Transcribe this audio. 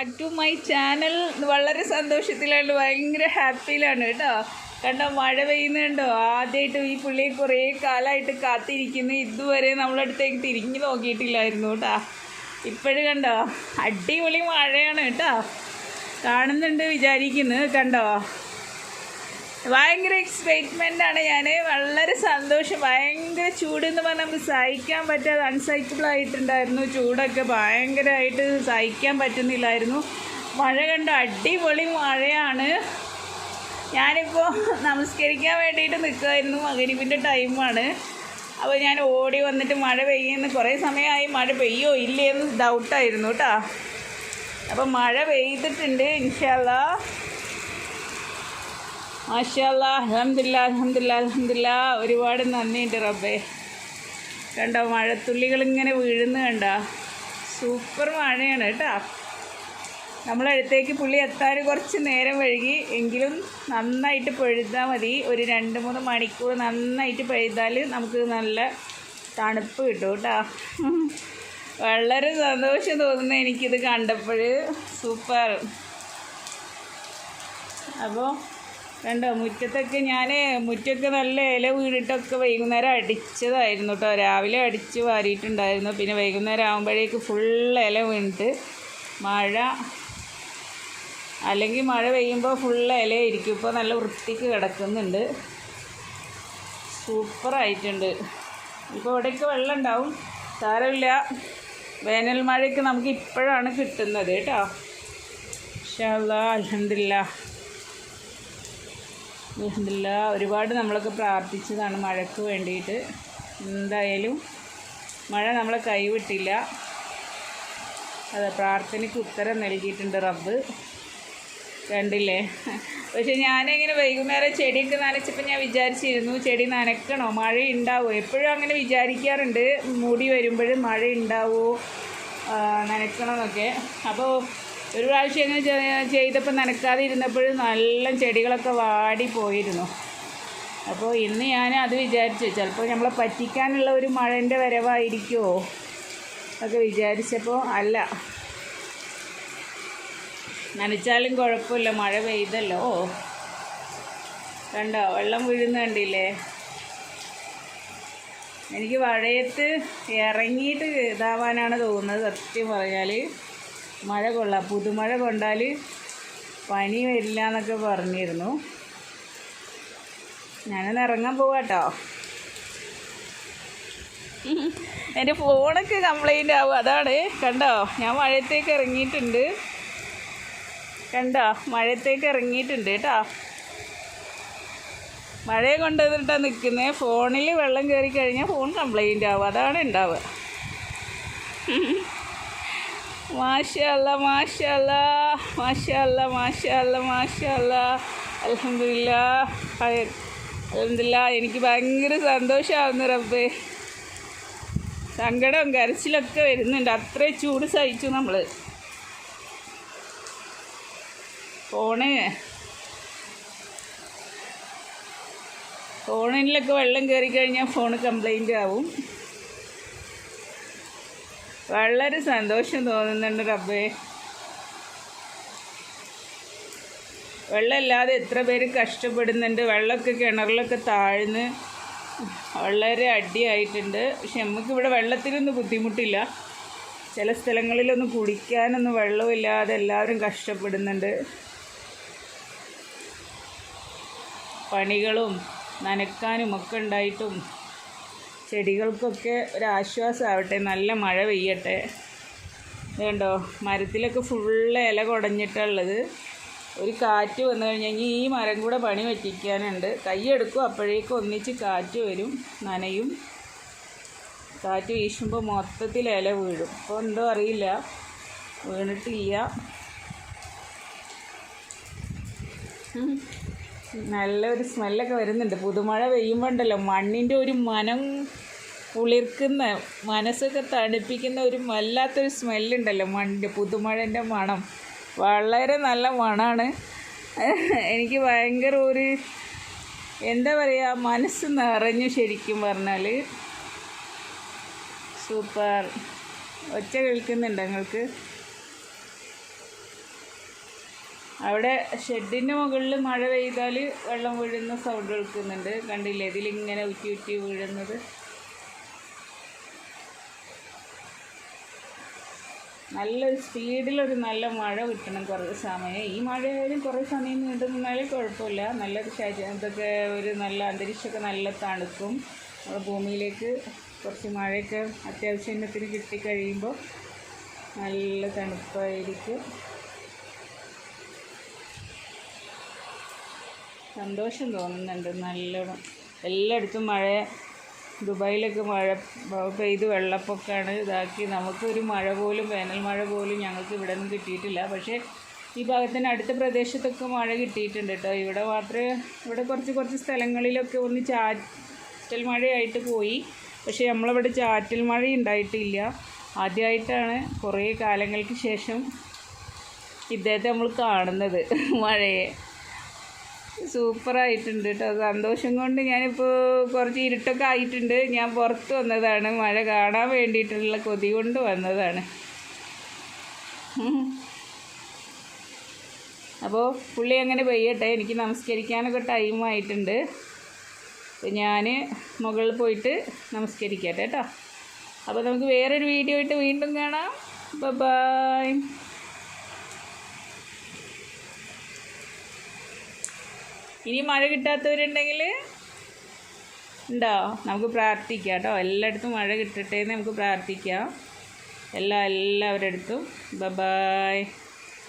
Back to my channel വളരെ സന്തോഷത്തിലാണ് ഭയങ്കര ഹാപ്പിയിലാണ് കേട്ടോ. കണ്ടോ മഴ പെയ്യുന്നുണ്ടോ? ആദ്യമായിട്ട് ഈ പുള്ളി കുറേ കാലമായിട്ട് കാത്തിരിക്കുന്നു. ഇതുവരെ നമ്മളടുത്തേക്ക് തിരിഞ്ഞു നോക്കിയിട്ടില്ലായിരുന്നു കേട്ടോ. ഇപ്പോഴും കണ്ടോ അടിപൊളി മഴയാണ് കേട്ടോ. കാണുന്നുണ്ട് വിചാരിക്കുന്നു. കണ്ടോ ഭയങ്കര എക്സൈറ്റ്മെന്റ് ആണ് ഞാൻ വളരെ സന്തോഷം. ഭയങ്കര ചൂട് എന്ന് പറഞ്ഞാൽ നമുക്ക് സഹിക്കാൻ പറ്റാതെ അൺസൈക്കിൾ ആയിട്ടുണ്ടായിരുന്നു. ചൂടൊക്കെ ഭയങ്കരമായിട്ട് സഹിക്കാൻ പറ്റുന്നില്ലായിരുന്നു. മഴ കണ്ട അടിപൊളി മഴയാണ്. ഞാനിപ്പോൾ നമസ്കരിക്കാൻ വേണ്ടിയിട്ട് നിൽക്കുമായിരുന്നു മകരിപ്പിന്റെ ടൈമാണ് അപ്പോൾ ഞാൻ ഓടി വന്നിട്ട് മഴ പെയ്യുന്ന. കുറേ സമയമായി മഴ പെയ്യോ ഇല്ലേ എന്ന് ഡൗട്ടായിരുന്നു കേട്ടോ അപ്പം മഴ പെയ്തിട്ടുണ്ട് ഇൻഷാല്ലാ മാഷാല്ല അലഹമില്ല അലഹമില്ല അലഹമില്ല ഒരുപാട് നന്ദിയുണ്ട് റബ്ബേ. കണ്ടോ മഴത്തുള്ളികൾ ഇങ്ങനെ വീഴുന്ന കണ്ട? സൂപ്പർ മഴയാണ് കേട്ടോ. നമ്മളടുത്തേക്ക് പുള്ളി എത്താൻ കുറച്ച് നേരം വഴുകി എങ്കിലും നന്നായിട്ട് പെഴുതാൽ മതി. ഒരു രണ്ട് മൂന്ന് മണിക്കൂർ നന്നായിട്ട് പെഴുതാൽ നമുക്ക് നല്ല തണുപ്പ് കിട്ടും കേട്ടോ. വളരെ സന്തോഷം തോന്നുന്നു എനിക്കിത് കണ്ടപ്പോൾ. സൂപ്പർ. അപ്പോൾ കണ്ടോ മുറ്റത്തൊക്കെ ഞാൻ മുറ്റമൊക്കെ നല്ല ഇല വീണിട്ടൊക്കെ വൈകുന്നേരം അടിച്ചതായിരുന്നു കേട്ടോ രാവിലെ അടിച്ച് വാരിയിട്ടുണ്ടായിരുന്നു. പിന്നെ വൈകുന്നേരം ആകുമ്പോഴേക്ക് ഫുൾ ഇല വീണിട്ട് മഴ അല്ലെങ്കിൽ മഴ പെയ്യുമ്പോൾ ഫുൾ ഇലയിരിക്കും ഇപ്പോൾ നല്ല വൃത്തിക്ക് കിടക്കുന്നുണ്ട്. സൂപ്പറായിട്ടുണ്ട് ഇപ്പോൾ ഇവിടേക്ക് വെള്ളം ഉണ്ടാവും. സാരമില്ല. വേനൽ മഴയ്ക്ക് നമുക്ക് ഇപ്പോഴാണ് കിട്ടുന്നത് കേട്ടോ ഷാ അൽഹംദുലില്ലാ. അൽഹംദുലില്ല ഒരുപാട് നമ്മളൊക്കെ പ്രാർത്ഥിച്ചതാണ് മഴയ്ക്ക് വേണ്ടിയിട്ട്. എന്തായാലും മഴ നമ്മളെ കൈവിട്ടില്ല. അതെ പ്രാർത്ഥനയ്ക്ക് ഉത്തരം നൽകിയിട്ടുണ്ട് റബ്ബ്. കണ്ടില്ലേ? പക്ഷെ ഞാനിങ്ങനെ വൈകുന്നേരം ചെടിയൊക്കെ നനച്ചപ്പോൾ ഞാൻ വിചാരിച്ചിരുന്നു ചെടി നനക്കണോ? മഴ ഉണ്ടാവുമോ എപ്പോഴും അങ്ങനെ വിചാരിക്കാറുണ്ട്. മൂടി വരുമ്പോഴും മഴ ഉണ്ടാവുമോ നനക്കണമെന്നൊക്കെ അപ്പോൾ ഒരു പ്രാവശ്യം അങ്ങനെ ചെയ്തപ്പോൾ നനക്കാതെ ഇരുന്നപ്പോഴും നല്ല ചെടികളൊക്കെ വാടി പോയിരുന്നു അപ്പോൾ ഇന്ന് ഞാൻ അത് വിചാരിച്ചു. ചിലപ്പോൾ നമ്മളെ പറ്റിക്കാനുള്ള ഒരു മഴന്റെ വരവായിരിക്കുമോ ഒക്കെ വിചാരിച്ചപ്പോൾ അല്ല. നനച്ചാലും കുഴപ്പമില്ല. മഴ പെയ്തല്ലോ. കണ്ടോ? വെള്ളം വീഴുന്ന കണ്ടില്ലേ? എനിക്ക് വഴയത്ത് ഇറങ്ങിയിട്ട് ഇതാവാനാണ് തോന്നുന്നത് സത്യം പറഞ്ഞാൽ മഴ കൊള്ളാം. പുതുമഴ കൊണ്ടാൽ പനി വരില്ല എന്നൊക്കെ പറഞ്ഞിരുന്നു. ഞാനൊന്ന് ഇറങ്ങാൻ പോവാട്ടോ. എന്റെ ഫോണൊക്കെ കംപ്ലൈന്റ് ആവും. അതാണ്. കണ്ടോ? ഞാൻ മഴയത്തേക്ക് ഇറങ്ങിയിട്ടുണ്ട്. കണ്ടോ? മഴയത്തേക്ക് ഇറങ്ങിയിട്ടുണ്ട് കേട്ടോ. മഴയെ കൊണ്ടുവന്നിട്ടാണ് നിൽക്കുന്നത് ഫോണിൽ വെള്ളം കയറി കഴിഞ്ഞാൽ ഫോൺ കംപ്ലൈന്റ് ആവും. അതാണ് ഉണ്ടാവുക. മാഷല്ല മാഷല്ല മാഷല്ല മാഷല്ല മാഷല്ല അലഹമില്ല അലഹമില്ല എനിക്ക് ഭയങ്കര സന്തോഷമാവുന്നു റബ്ബേ. സങ്കടവും കരച്ചിലൊക്കെ വരുന്നുണ്ട്. അത്രയും ചൂട് സഹിച്ചു നമ്മൾ ഫോണ്. ഫോണിലൊക്കെ വെള്ളം കയറി കഴിഞ്ഞാൽ ഫോൺ കംപ്ലൈന്റ് ആവും. വളരെ സന്തോഷം തോന്നുന്നുണ്ട് റബ്ബേ. വെള്ളമില്ലാതെ എത്ര പേര് കഷ്ടപ്പെടുന്നുണ്ട്. വെള്ളമൊക്കെ കിണറിലൊക്കെ താഴ്ന്ന് വളരെ അടിയായിട്ടുണ്ട്. പക്ഷെ നമുക്കിവിടെ വെള്ളത്തിനൊന്നും ബുദ്ധിമുട്ടില്ല. ചില സ്ഥലങ്ങളിലൊന്നും കുടിക്കാനൊന്നും വെള്ളമില്ലാതെ എല്ലാവരും കഷ്ടപ്പെടുന്നുണ്ട്. പണികളും നനക്കാനും ഒക്കെ ഉണ്ടായിട്ടും ചെടികൾക്കൊക്കെ ഒരാശ്വാസമാവട്ടെ. നല്ല മഴ പെയ്യട്ടെ. കണ്ടോ മരത്തിലൊക്കെ ഫുള്ള് ഇല കുടഞ്ഞിട്ടുള്ളത്. ഒരു കാറ്റ് വന്നു കഴിഞ്ഞാൽ ഈ മരം കൂടെ പണി വെച്ചിരിക്കാനുണ്ട് കൈയെടുക്കും അപ്പോഴേക്കും ഒന്നിച്ച് കാറ്റ് വരും നനയും. കാറ്റ് വീശുമ്പോൾ മൊത്തത്തിൽ ഇല വീഴും. അപ്പോൾ എന്തോ അറിയില്ല. വീണിട്ടില്ല. നല്ലൊരു സ്മെല്ലൊക്കെ വരുന്നുണ്ട്. പുതുമഴ പെയ്യുമ്പോൾ ഉണ്ടല്ലോ മണ്ണിന്റെ ഒരു മനം കുളിർക്കുന്ന മനസ്സൊക്കെ തണുപ്പിക്കുന്ന ഒരു വല്ലാത്തൊരു സ്മെല്ലുണ്ടല്ലോ മണ്ണിന്റെ പുതുമഴന്റെ മണം. വളരെ നല്ല മണമാണ് എനിക്ക് ഭയങ്കര ഒരു എന്താ പറയുക മനസ്സ് നിറഞ്ഞു ശരിക്കും പറഞ്ഞാൽ സൂപ്പർ. ഒച്ച കേൾക്കുന്നുണ്ട് നിങ്ങൾക്ക്? അവിടെ ഷെഡിന്റെ മുകളിൽ മഴ പെയ്താൽ വെള്ളം വീഴുന്ന സൗണ്ട് കേൾക്കുന്നുണ്ട്. കണ്ടില്ലേ? ഇതിലിങ്ങനെ ഉറ്റി ഉറ്റി വീഴുന്നത്. നല്ലൊരു സ്പീഡിലൊരു നല്ല മഴ കിട്ടണം കുറേ സമയം. ഈ മഴയായാലും കുറേ സമയം നീണ്ടു നിന്നാലും കുഴപ്പമില്ല. നല്ലൊരു ശരീരം ഇതൊക്കെ ഒരു നല്ല അന്തരീക്ഷമൊക്കെ നല്ല തണുക്കും നമ്മുടെ ഭൂമിയിലേക്ക് കുറച്ച് മഴയൊക്കെ അത്യാവശ്യത്തിന് കിട്ടിക്കഴിയുമ്പോൾ നല്ല തണുപ്പായിരിക്കും. സന്തോഷം തോന്നുന്നുണ്ട് നല്ലോണം. എല്ലായിടത്തും മഴ ദുബായിലൊക്കെ മഴ പെയ്ത് വെള്ളപ്പൊക്കമാണ് ഇതാക്കി. നമുക്കൊരു മഴ പോലും വേനൽ മഴ പോലും ഞങ്ങൾക്ക് ഇവിടെ നിന്ന് കിട്ടിയിട്ടില്ല. പക്ഷേ ഈ ഭാഗത്തിന് അടുത്ത പ്രദേശത്തൊക്കെ മഴ കിട്ടിയിട്ടുണ്ട് കേട്ടോ ഇവിടെ മാത്രമേ ഇവിടെ കുറച്ച് കുറച്ച് സ്ഥലങ്ങളിലൊക്കെ ഒന്ന് ചാറ്റൽ മഴയായിട്ട് പോയി. പക്ഷേ നമ്മളിവിടെ ചാറ്റൽ മഴ ഉണ്ടായിട്ടില്ല. ആദ്യമായിട്ടാണ് കുറേ കാലങ്ങൾക്ക് ശേഷം ഇദ്ദേഹത്തെ നമ്മൾ കാണുന്നത് മഴയെ. സൂപ്പറായിട്ടുണ്ട് കേട്ടോ. സന്തോഷം കൊണ്ട് ഞാനിപ്പോൾ കുറച്ച് ഇരുട്ടൊക്കെ ആയിട്ടുണ്ട്. ഞാൻ പുറത്ത് വന്നതാണ്. മഴ കാണാൻ വേണ്ടിയിട്ടുള്ള കൊതി കൊണ്ട് വന്നതാണ്. അപ്പോൾ പുള്ളി അങ്ങനെ പെയ്യട്ടെ. എനിക്ക് നമസ്കരിക്കാനൊക്കെ ടൈം ആയിട്ടുണ്ട്. ഞാൻ മുകളിൽ പോയിട്ട് നമസ്കരിക്കട്ടെ കേട്ടോ. അപ്പോൾ നമുക്ക് വേറൊരു വീഡിയോ ആയിട്ട് വീണ്ടും കാണാം. ബൈ ഇനി മഴ കിട്ടാത്തവരുണ്ടെങ്കിൽ ഉണ്ടോ? നമുക്ക് പ്രാർത്ഥിക്കാം കേട്ടോ. എല്ലായിടത്തും മഴ കിട്ടട്ടെ എന്ന് നമുക്ക് പ്രാർത്ഥിക്കാം. എല്ലാ എല്ലാവരുടെ അടുത്തും. Bye-bye bye